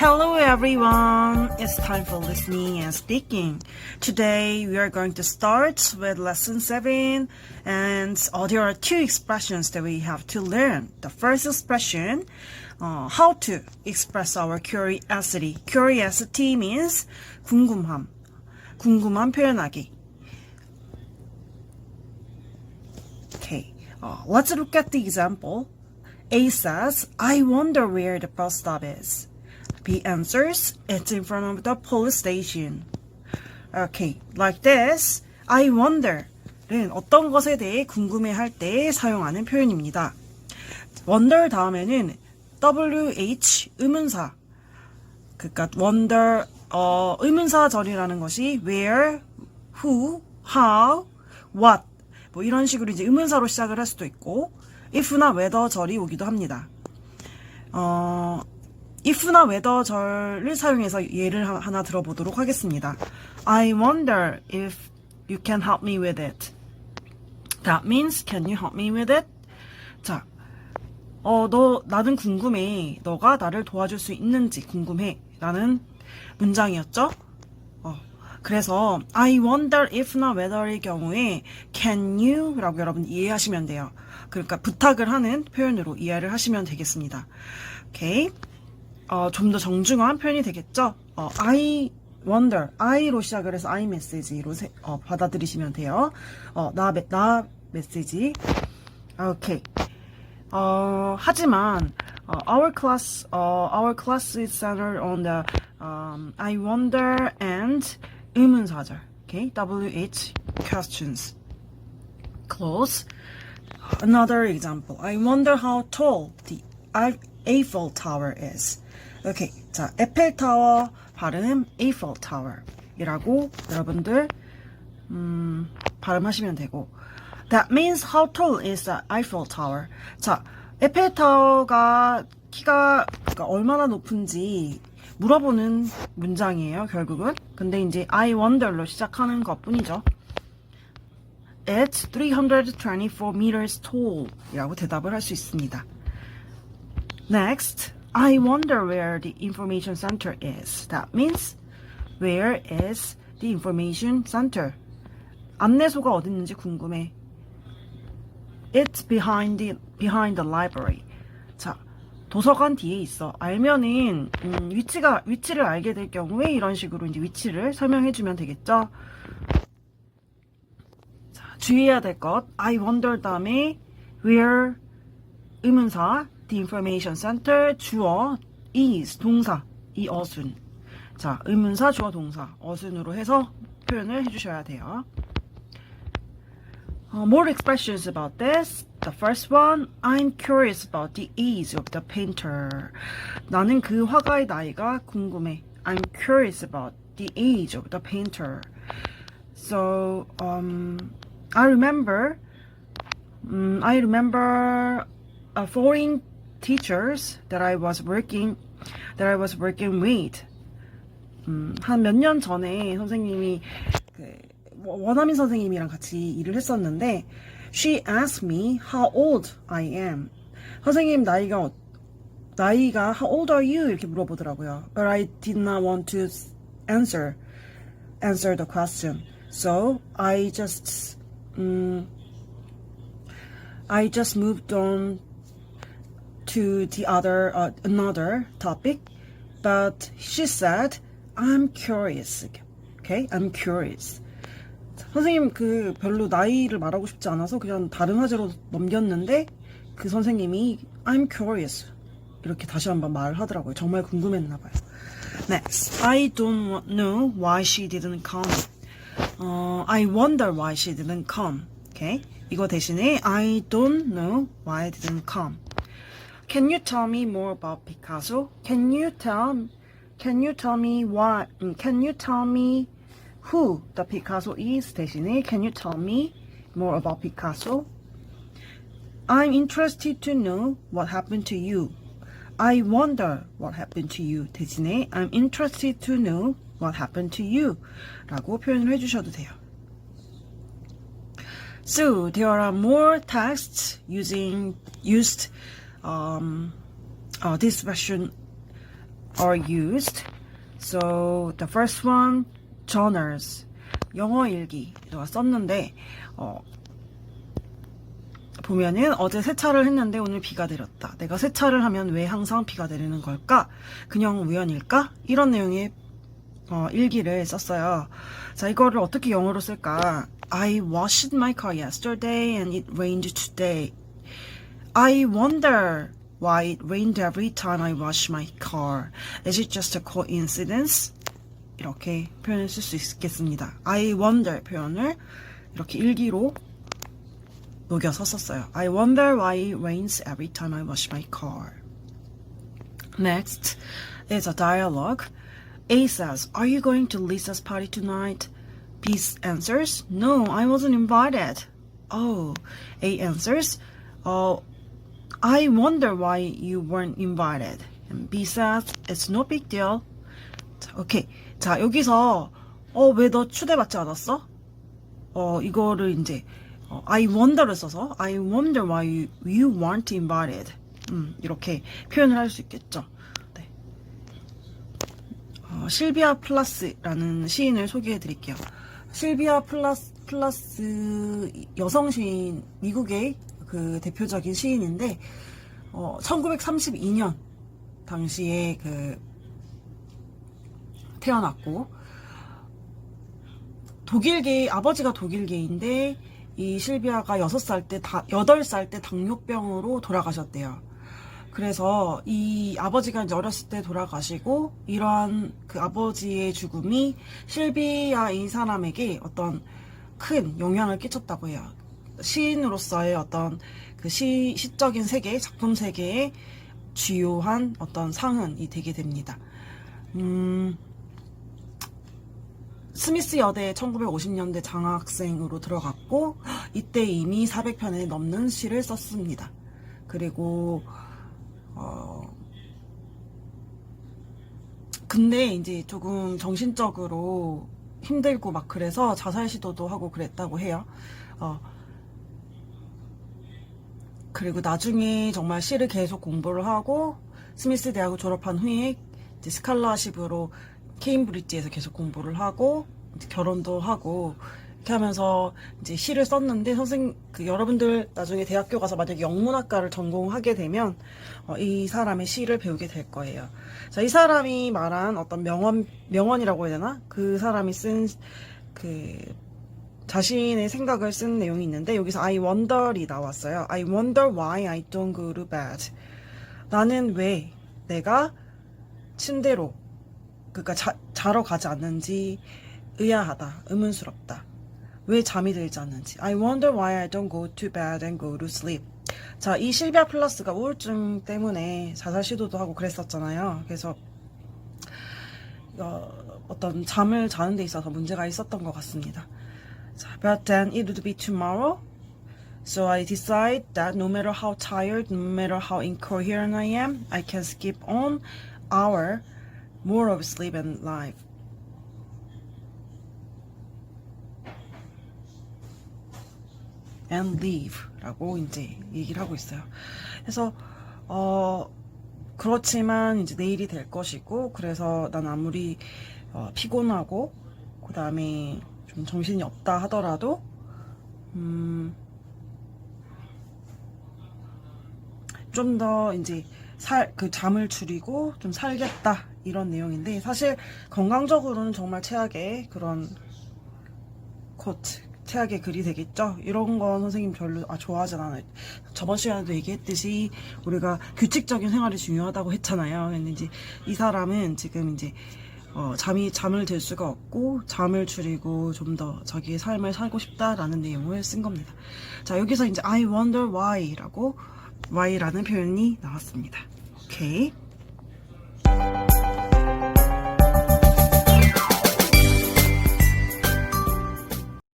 Hello everyone. It's time for listening and speaking. Today we are going to start with lesson 7 and uh, there are two expressions that we have to learn. The first expression, uh, how to express our curiosity. Curiosity means 궁금함. 궁금함 표현하기. Okay, uh, let's look at the example. A says, I wonder where the bus stop is. B answers, it's in front of the police station. Okay, like this, I wonder는 어떤 것에 대해 궁금해할 때 사용하는 표현입니다. wonder 다음에는 WH 의문사. 그러니까 wonder 어, 의문사 절이라는 것이 where, who, how, what 뭐 이런 식으로 이제 의문사로 시작을 할 수도 있고 if나 whether절이 오기도 합니다. 어, if나 whether절을 사용해서 예를 하- 하나 들어보도록 하겠습니다. I wonder if you can help me with it. That means can you help me with it? 자, 어, 너, 나는 궁금해. 너가 나를 도와줄 수 있는지 궁금해. 라는 문장이었죠? 어, 그래서 I wonder if나 whether의 경우에 can you 라고 여러분 이해하시면 돼요. 그러니까 부탁을 하는 표현으로 이해를 하시면 되겠습니다. 오케이. 어, 좀 더 정중한 표현이 되겠죠? 어, I wonder, I로 시작을 해서 I 메시지로 세- 어, 받아들이시면 돼요. 어, 나, 메- 나 메시지. 오케이. 어, 하지만 어, our class, 어, our class is centered on the um, I wonder and 의문사절. Okay, WH questions. Close. Another example. I wonder how tall the Ei- Eiffel Tower is. Okay, 자, 에펠타워 발음 Eiffel Tower이라고 여러분들 음, 발음하시면 되고. That means how tall is the Eiffel Tower? 자, 에펠타워가 키가 그러니까 얼마나 높은지 물어보는 문장이에요, 결국은. 근데 이제 I wonder로 시작하는 것 뿐이죠. It's 324 meters tall 이라고 대답을 할 수 있습니다. Next, I wonder where the information center is. That means where is the information center? 안내소가 어디 있는지 궁금해. It's behind the behind the library. 자, 도서관 뒤에 있어. 알면은 음, 위치가 위치를 알게 될 경우에 이런 식으로 이제 위치를 설명해 주면 되겠죠. 자, 주의해야 될 것. I wonder 다음에 where 의문사 the information center 주어 is 동사 이 어순. 자, 의문사 주어 동사 어순으로 해서 표현을 해 주셔야 돼요. Uh, more expressions about this. The first one, I'm curious about the age of the painter. 나는 그 화가의 나이가 궁금해. I'm curious about the age of the painter. So, um, I remember, um, I remember uh, foreign teachers that I was working, that I was working with. 음, 한 몇 년 전에 선생님이 그 원어민 선생님이랑 같이 일을 했었는데 she asked me how old I am. 선생님 나이가 어- 나이가 how old are you 이렇게 물어보더라고요. But I did not want to answer answer the question. So I just um, I just moved on to the other uh, another topic. But she said, I'm curious. Okay, I'm curious. 선생님 그 별로 나이를 말하고 싶지 않아서 그냥 다른 화제로 넘겼는데 그 선생님이 I'm curious 이렇게 다시 한번 말을 하더라고요. 정말 궁금했나 봐요. Next, I don't know why she didn't come. 어, I wonder why she didn't come. Okay, 이거 대신에 I don't know why didn't come. Can you tell me more about Picasso? Can you tell Can you tell me why? 음, Can you tell me who the Picasso is? 대신에 Can you tell me more about Picasso? I'm interested to know what happened to you. I wonder what happened to you. 대신에 I'm interested to know what happened to you. 라고 표현을 해주셔도 돼요. So there are more texts using used um, uh, this version are used. So the first one, journals. 영어 일기가 썼는데 어, 보면은 어제 세차를 했는데 오늘 비가 내렸다. 내가 세차를 하면 왜 항상 비가 내리는 걸까? 그냥 우연일까? 이런 내용의 어, 일기를 썼어요. 자, 이거를 어떻게 영어로 쓸까? I washed my car yesterday and it rained today. I wonder why it rained every time I wash my car. Is it just a coincidence? 이렇게 표현을 쓸 수 있겠습니다. I wonder 표현을 이렇게 일기로 녹여서 썼어요. I wonder why it rains every time I wash my car. Next is a dialogue. A says, Are you going to Lisa's party tonight? B answers, No, I wasn't invited. Oh, A answers, Oh, I wonder why you weren't invited. And B says, It's no big deal. 자, 오케이. 자, 여기서, 어, 왜 너 초대받지 않았어? 어, 이거를 이제, 어, I wonder를 써서, I wonder why you, you weren't invited. 음, 이렇게 표현을 할 수 있겠죠. 네. 어, 실비아 플라스라는 시인을 소개해 드릴게요. 실비아 플라스, 플라스 여성 시인, 미국의 그 대표적인 시인인데, 어, 1932년 당시에 그, 태어났고, 독일계, 아버지가 독일계인데, 이 실비아가 6살 때, 다, 8살 때 당뇨병으로 돌아가셨대요. 그래서 이 아버지가 이제 어렸을 때 돌아가시고 이러한 그 아버지의 죽음이 실비아 이 사람에게 어떤 큰 영향을 끼쳤다고 해요. 시인으로서의 어떤 그 시, 시적인 세계, 작품 세계의 주요한 어떤 상흔이 되게 됩니다. 음, 스미스 여대에 1950년대 장학생으로 들어갔고 이때 이미 400편에 넘는 시를 썼습니다. 그리고 어 근데 이제 조금 정신적으로 힘들고 막 그래서 자살 시도도 하고 그랬다고 해요. 어 그리고 나중에 정말 시를 계속 공부를 하고 스미스 대학을 졸업한 후에 이제 스칼라십으로 케임브리지에서 계속 공부를 하고 결혼도 하고 이렇게 하면서 이제 시를 썼는데 선생 그 여러분들 나중에 대학교 가서 만약에 영문학과를 전공하게 되면 어, 이 사람의 시를 배우게 될 거예요. 자, 이 사람이 말한 어떤 명언 명언이라고 해야 되나? 그 사람이 쓴그 자신의 생각을 쓴 내용이 있는데 여기서 I wonder이 나왔어요. I wonder why I don't go to bed. 나는 왜 내가 침대로 그러니까 자, 자러 가지 않는지 의아하다, 의문스럽다. 왜 잠이 들지 않는지. I wonder why I don't go to bed and go to sleep. 자, 이 실비아 플러스가 우울증 때문에 자살 시도도 하고 그랬었잖아요. 그래서 어, 어떤 잠을 자는 데 있어서 문제가 있었던 것 같습니다. 자, but then it would be tomorrow. So I decide that no matter how tired, no matter how incoherent I am, I can skip on hour more of sleep and life. and leave라고 이제 얘기를 하고 있어요. 그래서 어 그렇지만 이제 내일이 될 것이고 그래서 난 아무리 어, 피곤하고 그 다음에 좀 정신이 없다 하더라도 음, 좀 더 이제 살 그 잠을 줄이고 좀 살겠다 이런 내용인데 사실 건강적으로는 정말 최악의 그런 코트 최악의 글이 되겠죠. 이런 건 선생님 별로 아, 좋아하진 않아요. 저번 시간에도 얘기했듯이 우리가 규칙적인 생활이 중요하다고 했잖아요. 근데 이제 이 사람은 지금 이제 어, 잠이 잠을 들 수가 없고 잠을 줄이고 좀 더 자기의 삶을 살고 싶다라는 내용을 쓴 겁니다. 자 여기서 이제 I wonder why라고 why라는 표현이 나왔습니다. 오케이.